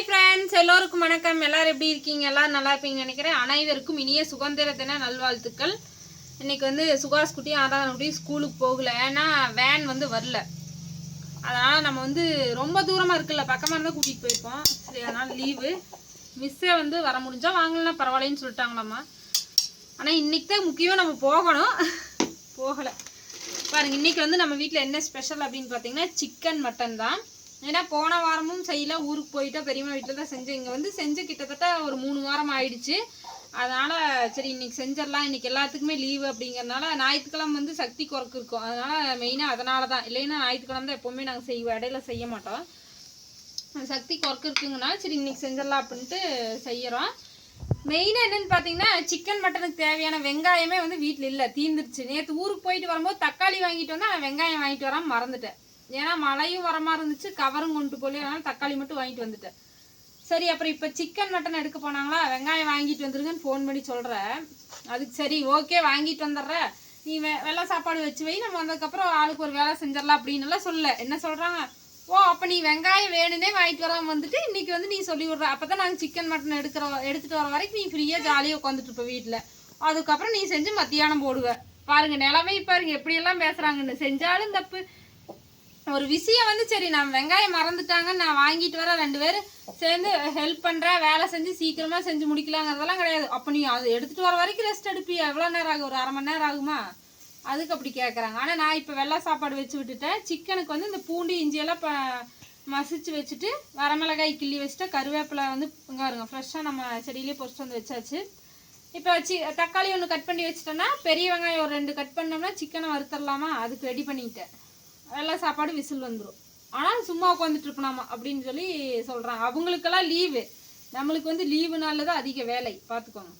Hi friends எல்லோருக்கும் வணக்கம். எல்லாரும் எப்படி இருக்கீங்க? எல்லாரும் நல்லா இருப்பீங்கன்னு நினைக்கிறேன். அனைவருக்கும் இனிய சுதந்திர தின நல்வாழ்த்துக்கள். இன்றைக்கி வந்து சுகாஸ் குட்டி ஆறாம் குட்டி ஸ்கூலுக்கு போகல. ஏன்னா வேன் வந்து வரல. அதனால் நம்ம வந்து ரொம்ப தூரமாக இருக்குல்ல. பக்கமாக இருந்தால் கூட்டிகிட்டு போயிருப்போம். சரி அதனால் லீவு மிஸ்ஸே வந்து வர முடிஞ்சால் வாங்கலாம் பரவாயில்லன்னு சொல்லிட்டாங்களாம்மா. ஆனால் இன்றைக்கி தான் முக்கியம் நம்ம போகணும். போகலை. பாருங்கள் இன்றைக்கி வந்து நம்ம வீட்டில் என்ன ஸ்பெஷல் அப்படின்னு பார்த்தீங்கன்னா சிக்கன் மட்டன் தான். ஏன்னா போன வாரமும் செய்யல ஊருக்கு போயிட்டா பெரியம்மா வீட்டில் தான் செஞ்சேன். இங்கே வந்து செஞ்சு கிட்டத்தட்ட ஒரு மூணு வாரம் ஆயிடுச்சு. அதனால் சரி இன்னைக்கு செஞ்சிடலாம். இன்னைக்கு எல்லாத்துக்குமே லீவு அப்படிங்கிறதுனால ஞாயிற்றுக்கிழமை வந்து சக்தி குறைக்கு இருக்கும். அதனால் மெயினாக அதனால தான். இல்லைன்னா ஞாயிற்றுக்கிழமை தான் எப்போவுமே நாங்கள் செய்வோம். இடையில செய்ய மாட்டோம். சக்தி குறைக்கு இருக்குங்கனால சரி இன்னைக்கு செஞ்சிடலாம் அப்படின்ட்டு செய்கிறோம் மெயினாக என்னென்னு பார்த்தீங்கன்னா சிக்கன் மட்டனுக்கு தேவையான வெங்காயமே வந்து வீட்டில் இல்லை. தீந்துருச்சு. நேற்று ஊருக்கு போயிட்டு வரும்போது தக்காளி வாங்கிட்டு வந்தால் வெங்காயம் வாங்கிட்டு வராமல் மறந்துட்டேன். ஏன்னா மழையும் வர மாதிரி இருந்துச்சு கவரும் கொண்டு போகலையே அதனால தக்காளி மட்டும் வாங்கிட்டு வந்துட்டேன். சரி அப்புறம் இப்போ சிக்கன் மட்டன் எடுக்க போனாங்களா? வெங்காயம் வாங்கிட்டு வந்துருங்கன்னு ஃபோன் பண்ணி சொல்கிறேன் அதுக்கு சரி ஓகே வாங்கிட்டு வந்துடுற. நீ வெ வெள்ளை சாப்பாடு வச்சு வை. நம்ம வந்ததுக்கப்புறம் ஆளுக்கு ஒரு வேலை செஞ்சிடலாம் அப்படின்னுலாம் சொல்ல என்ன சொல்கிறாங்க ஓ அப்போ நீ வெங்காயம் வேணுனே வாங்கிட்டு வராமல் வந்துட்டு இன்னைக்கு வந்து நீ சொல்லி விட்ற. அப்போ தான் நாங்கள் சிக்கன் மட்டன் எடுக்கிற எடுத்துகிட்டு வர வரைக்கும் நீ ஃப்ரீயாக ஜாலியாக உட்காந்துட்டு இருப்ப வீட்டில் அதுக்கப்புறம் நீ செஞ்சு மத்தியானம் போடுவ. பாருங்க நிலமை பாருங்க எப்படியெல்லாம் பேசுகிறாங்கன்னு செஞ்சாலும் தப்பு. ஒரு விஷயம் வந்து சரி நான் வெங்காயம் மறந்துட்டாங்க நான் வாங்கிட்டு வர ரெண்டு பேரும் சேர்ந்து ஹெல்ப் பண்றேன் வேலை செஞ்சு சீக்கிரமா செஞ்சு முடிக்கலாங்கிறதெல்லாம் கிடையாது. அப்ப நீ அது எடுத்துட்டு வர வரைக்கும் ரெஸ்ட் எடுப்பியா எவ்வளவு நேரம் ஆகும்? ஒரு அரை மணி நேரம் ஆகுமா? அதுக்கு அப்படி கேட்குறாங்க ஆனா நான் இப்போ வெள்ளை சாப்பாடு வச்சு விட்டுட்டேன். சிக்கனுக்கு வந்து இந்த பூண்டு இஞ்சியெல்லாம் இப்போ மசிச்சு வச்சுட்டு வரமிளகாய் கிள்ளி வச்சுட்டு கருவேப்பிலை வந்து இங்கே வருங்க ஃப்ரெஷ்ஷாக நம்ம செடியிலே பொறிச்சு வந்து வச்சாச்சு. இப்போ வச்சு தக்காளி ஒன்று கட் பண்ணி வச்சிட்டோம்னா பெரிய வெங்காயம் ஒரு ரெண்டு கட் பண்ணோம்னா சிக்கனை வறுத்தரலாமா அதுக்கு ரெடி பண்ணிக்கிட்டேன். வெள்ளை சாப்பாடு விசில் வந்துடும் ஆனால் சும்மா உட்காந்துட்டு இருக்கணுமா அப்படின்னு சொல்லி சொல்கிறாங்க அவங்களுக்கெல்லாம் லீவு நம்மளுக்கு வந்து லீவுனால தான் அதிக வேலை. பார்த்துக்கோங்க.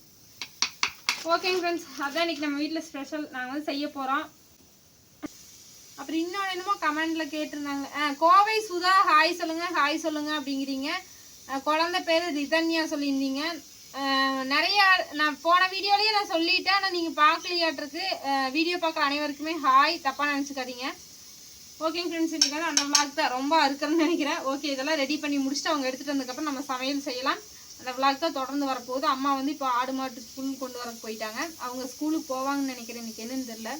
ஓகேங்க ஃப்ரெண்ட்ஸ் அதான் இன்னைக்கு நம்ம வீட்டில் ஸ்பெஷல் நாங்கள் வந்து செய்ய போகிறோம் அப்புறம் இன்னொன்று என்னமோ கமெண்டில் கேட்டிருந்தாங்க. ஆ, கோவை சுதா ஹாய் சொல்லுங்கள் ஹாய் சொல்லுங்கள் அப்படிங்கிறீங்க. குழந்த பேர் ரிதன்யா சொல்லியிருந்தீங்க. நிறையா நான் போன வீடியோலேயே நான் சொல்லிட்டேன் ஆனால் நீங்கள் பார்க்கலையாட்டிருக்கு. வீடியோ பார்க்குற அனைவருக்குமே ஹாய் தப்பாக நினச்சிக்காதீங்க. ஓகேங்க ஃப்ரெண்ட்ஸ் இன்னைக்கு வந்து அந்த விளாக் தான். ரொம்ப அறுக்கிறேன்னு நினைக்கிறேன். ஓகே இதெல்லாம் ரெடி பண்ணி முடிச்சுட்டு அவங்க எடுத்துகிட்டு வந்ததுக்கப்புறம் நம்ம சமையல் செய்யலாம். அந்த விளாக் தான் தொடர்ந்து வரப்போகுது. அம்மா வந்து இப்போ ஆடு மாட்டு புல் கொண்டு வர போயிட்டாங்க. அவங்க ஸ்கூலுக்கு போவாங்கன்னு நினைக்கிறேன். இன்றைக்கி என்னன்னு தெரில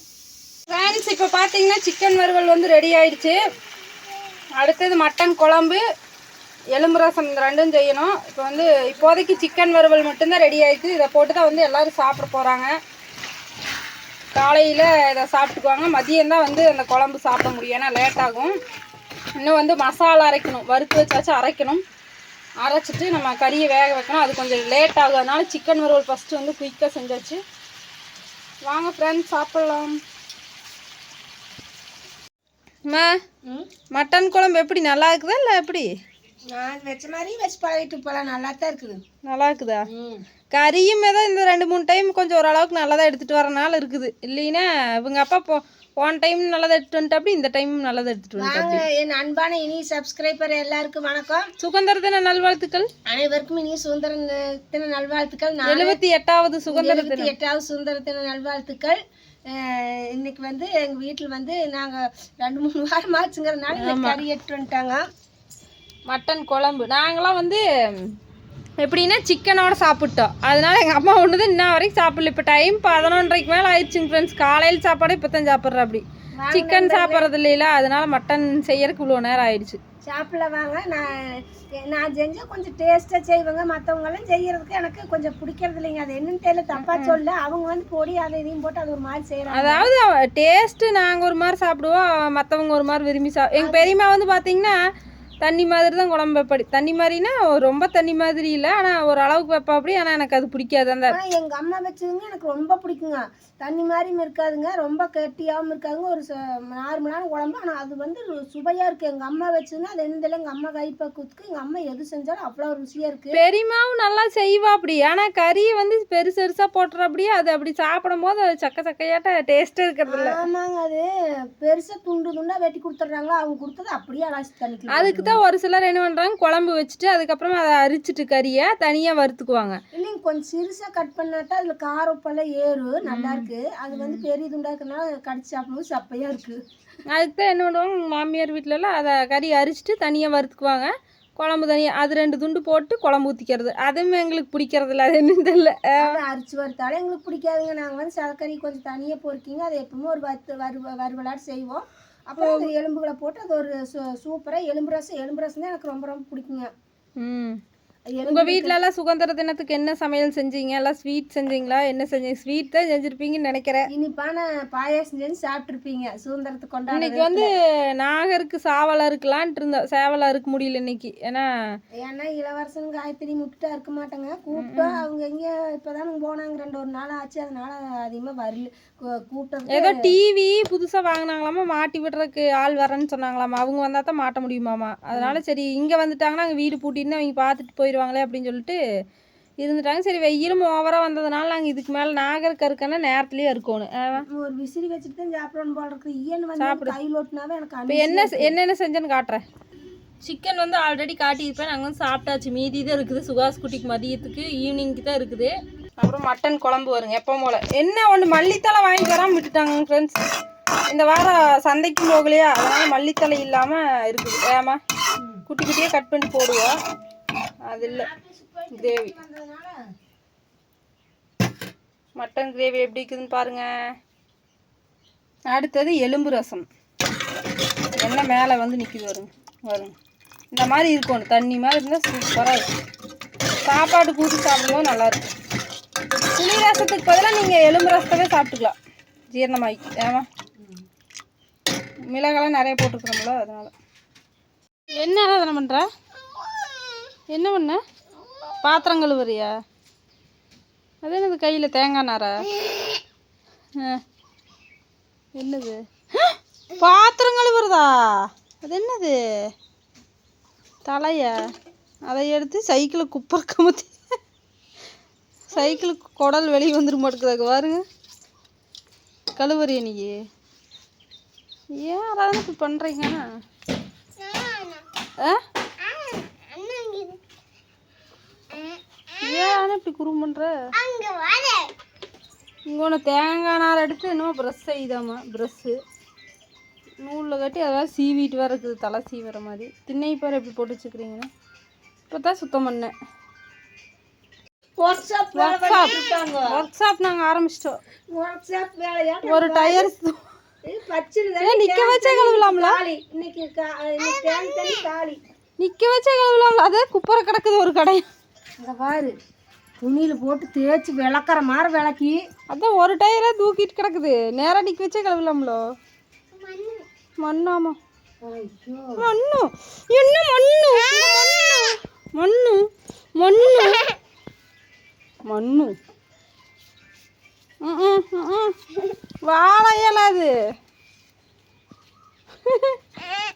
ஃப்ரெண்ட்ஸ் இப்போ பார்த்தீங்கன்னா சிக்கன் வறுவல் வந்து ரெடி ஆயிடுச்சு. அடுத்தது மட்டன் குழம்பு எலும்பு ரசம் இந்த ரெண்டும் செய்யணும். இப்போ வந்து இப்போதைக்கு சிக்கன் வறுவல் மட்டும்தான் ரெடி ஆயிடுச்சு. இதை போட்டு தான் வந்து எல்லோரும் சாப்பிட போகிறாங்க காலையில் இதை சாப்பிட்டுக்குவாங்க. மதியம் தான் வந்து அந்த குழம்பு சாப்பிட முடியும். ஏன்னா லேட் ஆகும். இன்னும் வந்து மசாலா அரைக்கணும். வறுத்து வச்சாச்சும் அரைக்கணும். அரைச்சிட்டு நம்ம கறியை வேக வைக்கணும். அது கொஞ்சம் லேட் ஆகும் அதனால சிக்கன் வறுவல் ஃபஸ்ட்டு வந்து குயிக்காக செஞ்சாச்சு. வாங்க ஃப்ரெண்ட்ஸ் சாப்பிட்லாம். மட்டன் குழம்பு எப்படி? நல்லா இருக்குதா? இல்லை எப்படி? நான் வச்ச மாதிரி வச்சு பழகிட்டு போகலாம் நல்லா தான் இருக்குது. நல்லா இருக்குதா கறியும் ஏதோ இந்த ரெண்டு மூணு டைம் கொஞ்சம் ஓரளவுக்கு நல்லா தான் எடுத்துகிட்டு வரனால இருக்குது. இல்லைன்னா இவங்க அப்பா போ போன டைம் நல்லதாக எடுத்துட்டு வந்துட்டாப்படி இந்த டைம் நல்லதாக எடுத்துகிட்டு வந்துட்டா வாங்க என் அன்பான இனி சப்ஸ்கிரைபர் எல்லாருக்கும் வணக்கம். சுதந்திர தின நல்வாழ்த்துக்கள். அனைவருக்கும் இனி சுதந்திர தின நல்வாழ்த்துக்கள் எழுபத்தி எட்டாவது சுதந்திர எழுபத்தி எட்டாவது சுதந்திர தின நல்வாழ்த்துக்கள் இன்னைக்கு வந்து எங்க வீட்டில் வந்து நாங்க ரெண்டு மூணு வாரம் ஆச்சுங்கிறதுனால கறி எடுத்து வந்துட்டாங்க. மட்டன் குழம்பு. நாங்களாம் வந்து எப்படின்னா சிக்கனோட சாப்பிட்டோம். அதனால எங்கள் அம்மா ஒன்று தான் இன்ன வரைக்கும் சாப்பிடல. இப்போ டைம் பதினொன்றரைக்கு மேலே ஆயிடுச்சுங்க ஃப்ரெண்ட்ஸ் காலையில் சாப்பாடு இப்போ தான் சாப்பிட்றேன் அப்படி சிக்கன் சாப்பிட்றது இல்லைல அதனால மட்டன் செய்யறதுக்கு இவ்வளோ நேரம் ஆயிடுச்சு. சாப்பிட வாங்க. நான் நான் செஞ்சா கொஞ்சம் டேஸ்ட்டாக செய்வாங்க. மற்றவங்கெல்லாம் செய்யறதுக்கு எனக்கு கொஞ்சம் பிடிக்கிறது இல்லைங்க. அது என்னன்னு தெரியல. தப்பா சொல்ல அவங்க வந்து பொடி அதை இதையும் போட்டு அது ஒரு மாதிரி செய்கிறாங்க அதாவது டேஸ்ட்டு நாங்கள் ஒரு மாதிரி சாப்பிடுவோம். மற்றவங்க ஒரு மாதிரி விரும்பி சா எங்கள் பெரியம்மா வந்து பார்த்தீங்கன்னா தண்ணி மாதிரி தான் குழம்பு வைப்படி. தண்ணி மாதிரினா ரொம்ப தண்ணி மாதிரி இல்லை. ஆனால் ஒரு அளவுக்கு வைப்பா அப்படி. ஆனால் எனக்கு அது பிடிக்காது. அந்த எங்கள் அம்மா வச்சதுங்க எனக்கு ரொம்ப பிடிக்குங்க. தண்ணி மாதிரியும் இருக்காதுங்க. ரொம்ப கெட்டியாகவும் இருக்காதுங்க. ஒரு நார்மலான குழம்பு. ஆனால் அது வந்து சுவையாக இருக்குது எங்கள் அம்மா வச்சதுன்னா அது என்னதில்லை எங்கள் அம்மா கைப்பக்குவத்துக்கு எங்கள் அம்மா எது செஞ்சாலும் அவ்வளோ ருசியாக இருக்குது பெரியம்மாவும் நல்லா செய்வா அப்படி. ஆனால் கறியை வந்து பெருசு பெருசாக போட்டுற அப்படியே அது அப்படி சாப்பிடும் போது அது சக்க சக்கையாட்ட டேஸ்ட்டு இருக்கிறது இல்ல. ஆமாங்க அது. பெருசாக துண்டு துண்டாக வெட்டி கொடுத்துட்றாங்களா. அவங்க கொடுத்தது அப்படியே அலாசி தண்ணிக்கலாம் அதுக்கு தான் ஒரு சிலர் என்ன பண்ணுறாங்க குழம்பு வச்சுட்டு அதுக்கப்புறமா அதை அரிச்சிட்டு கறியை தனியாக வறுத்துக்குவாங்க. இல்லைங்க கொஞ்சம் சிறுசாக கட் பண்ணாட்டா அதில் காரம் உப்பெல்லாம் ஏறும் நல்லா இருக்கு. அது வந்து பெரிய துண்டா இருக்கனால கடிச்சு சாப்பிடும்போது சப்பையாக இருக்குது அதுக்கு தான் என்ன பண்ணுவாங்க மாமியார் வீட்டிலலாம் அதை கறி அரிச்சிட்டு தனியாக வறுத்துக்குவாங்க. குழம்பு தனியாக அது ரெண்டு துண்டு போட்டு குழம்பு ஊற்றிக்கிறது அதுவும் எங்களுக்கு பிடிக்கிறதில்ல அது என்னன்னு தெரியல. அரிச்சு வறுத்தாலும் எங்களுக்கு பிடிக்காதுங்க. நாங்கள் வந்து சலக்கறி கொஞ்சம் தனியாக பொறுக்கிங்க. அதை எப்பவுமே ஒரு வறுத்து வறு வறுவலாட்டு செய்வோம். அப்புறம் அந்த எலும்புகளை போட்டு அது ஒரு சூப்பராக எலும்பு ரசம் எலும்பு ரசம் தான் எனக்கு ரொம்ப ரொம்ப பிடிக்குங்க. ம். உங்கள் வீட்ல எல்லாம் சுதந்திர தினத்துக்கு என்ன சமையல் செஞ்சீங்க? எல்லாம் ஸ்வீட் செஞ்சீங்களா? என்ன செஞ்சீங்க? ஸ்வீட் தான் செஞ்சுருப்பீங்கன்னு நினைக்கிறேன். இனிப்பான பாயாசம் செஞ்சு சாப்பிட்ருப்பீங்க சுதந்திரத்துக்கு கொண்டாட இன்னைக்கு வந்து நாகருக்கு சாவலா இருக்கலான்ட்டு இருந்தோம். சேவலா இருக்க முடியல இன்னைக்கு. ஏன்னா ஏன்னா இளவரசன் காயத்ரி முட்டுட்டா இருக்க மாட்டாங்க. கூப்பிட்டா அவங்க எங்கே இப்போதான் போனாங்க. ரெண்டு ஒரு நாள் ஆச்சு. அதனால அதிகமாக வரல. கூ- கூப்பிட்டது ஏதோ டிவி புதுசாக வாங்கினாங்களாமா? மாட்டி விடுறதுக்கு ஆள் வரேன்னு சொன்னாங்களாமா? அவங்க வந்தால் தான் மாட்ட முடியுமாமா? அதனால சரி இங்கே வந்துட்டாங்கன்னா அங்கே வீடு பூட்டின்னு அவங்க பார்த்துட்டு போயிடுவாங்களே அப்படின்னு சொல்லிட்டு இருந்துட்டாங்க. சரி வெயிலும் ஓவராக வந்ததுனால நாங்கள் இதுக்கு மேலே நாகருக்கு இருக்கன்னா நேரத்துலேயே இருக்கணும். ஒரு விசிறி வச்சுட்டு தான் சாப்பிடணும் போல இருக்கு. ஈயன் வந்து கையில் ஓட்டினாவே எனக்கு இப்போ என்ன என்னென்ன செஞ்சேன்னு காட்டுறேன். சிக்கன் வந்து ஆல்ரெடி காட்டியிருப்பேன். நாங்கள் வந்து சாப்பிட்டாச்சு. மீதி தான் இருக்குது. சுகாஸ் குட்டிக்கு மதியத்துக்கு ஈவினிங்க்கு தான் இருக்குது. அப்புறம் மட்டன் குழம்பு வருங்க. எப்போ போல? என்ன ஒன்று மல்லித்தலை வாங்கிட்டு வராமல் விட்டுட்டாங்க ஃப்ரெண்ட்ஸ் இந்த வாரம் சந்தைக்கு போகலையா? அதனால மல்லித்தலை இல்லாமல் இருக்குது. ஏமா குட்டி குட்டியாக கட் பண்ணி போடுவோம். அது இல்லை கிரேவி. மட்டன் கிரேவி எப்படி இருக்குதுன்னு பாருங்க. அடுத்தது எலும்பு ரசம். என்ன மேலே வந்து நிற்கிது வருங்க வருங்க இந்த மாதிரி இருக்கணும் தண்ணி மாதிரி இருந்தால் சூப்பராக இருக்கும். சாப்பாடு கூட்டி சாப்பிடும்போது நல்லாயிருக்கும் புளி ரசத்துக்கு பதிலாக நீங்கள் எலும்பு ரசத்தவே சாப்பிட்டுக்கலாம். ஜீரணமாகி ஏமா மிளகாலாம் நிறைய போட்டுக்கிறோம்ல அதனால. என்ன ஆராதனை பண்ணுற என்ன பண்ண? பாத்திரம் கழுவுறியா? அது என்னது கையில் தேங்காய் நாரா? ஆ. என்னது? பாத்திரம் கழுவுறதா? அது என்னது? தலையா? அதை எடுத்து சைக்கிளை குப்பை கமுத்தி சைக்கிளுக்கு குடல் வெளியே வந்துட மாட்டேங்குது பாருங்க. கழுவுறிய நீ ஏன் யாராவது இப்படி பண்ணுறீங்க ஆ? ஏன் இப்படி குறும் பண்ணுற இங்கே ஒன்று தேங்காய் நார் எடுத்து இன்னும் ப்ரெஷ் செய்தாம்மா ப்ரெஷ்ஷு நூலில் கட்டி அதாவது சீவிட்டு வர இருக்குது தலை சீவுற மாதிரி. திண்ணை பாரு எப்படி போட்டு வச்சுக்கிறீங்கன்னு இப்போ தான் சுத்தம் பண்ணேன். ஒர்க் ஷாப் ஒர்க் ஷாப் நாங்கள் ஆரம்பிச்சிட்டோம். ஒர்க் ஷாப் வேலையா? ஒரு டயர் நிற்க வச்சே கழுவலாம்ல? காலி இன்னைக்கு கா- இன்னைக்கு தேன். தண்ணி காலி நிற்க வச்சே கழுவலாம்ல அதே குப்பரை கிடக்குது ஒரு கடை அங்கே பாரு. துணியில் போட்டு தேய்ச்சி விளக்குற மாதிரி விளக்கி. அதான் ஒரு டயரே தூக்கிட்டு கிடக்குது. நேராக நிற்க வச்சே கழுவலாம்லோ? மண்ணாமா. மண்ணு. என்ன மண்ணு? மண்ணு. மண்ணு. மண்ணு. ம், ம், வாழை இலை அது.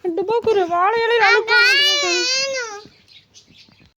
டுபாக்குரு வாழை இலை